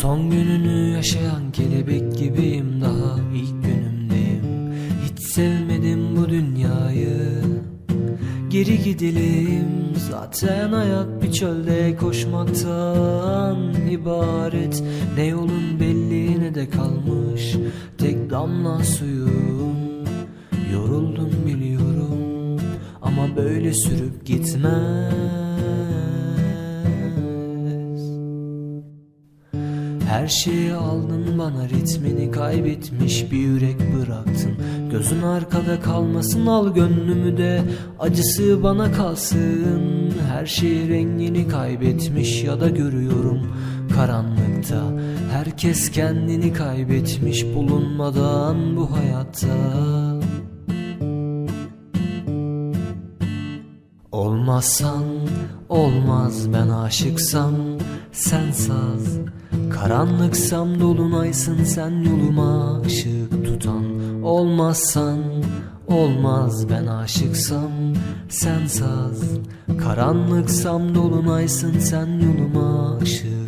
Son gününü yaşayan kelebek gibiyim daha. İlk günümdeyim. Hiç sevmedim bu dünyayı. Geri gidelim. Zaten hayat bir çölde koşmaktan ibaret. Ne yolun belli ne de kalmış. Tek damla suyum. Yoruldum biliyorum. Ama böyle sürüp gitmez her şeyi aldın bana ritmini kaybetmiş bir yürek bıraktın. Gözün arkada kalmasın al gönlümü de acısı bana kalsın. Her şey rengini kaybetmiş ya da görüyorum karanlıkta. Herkes kendini kaybetmiş bulunmadan bu hayatta. Olmazsan olmaz ben aşıksam sen saz Karanlıksam dolunaysın sen yoluma ışık tutan Olmazsan olmaz ben aşıksam. Sen saz Karanlıksam dolunaysın sen yoluma ışık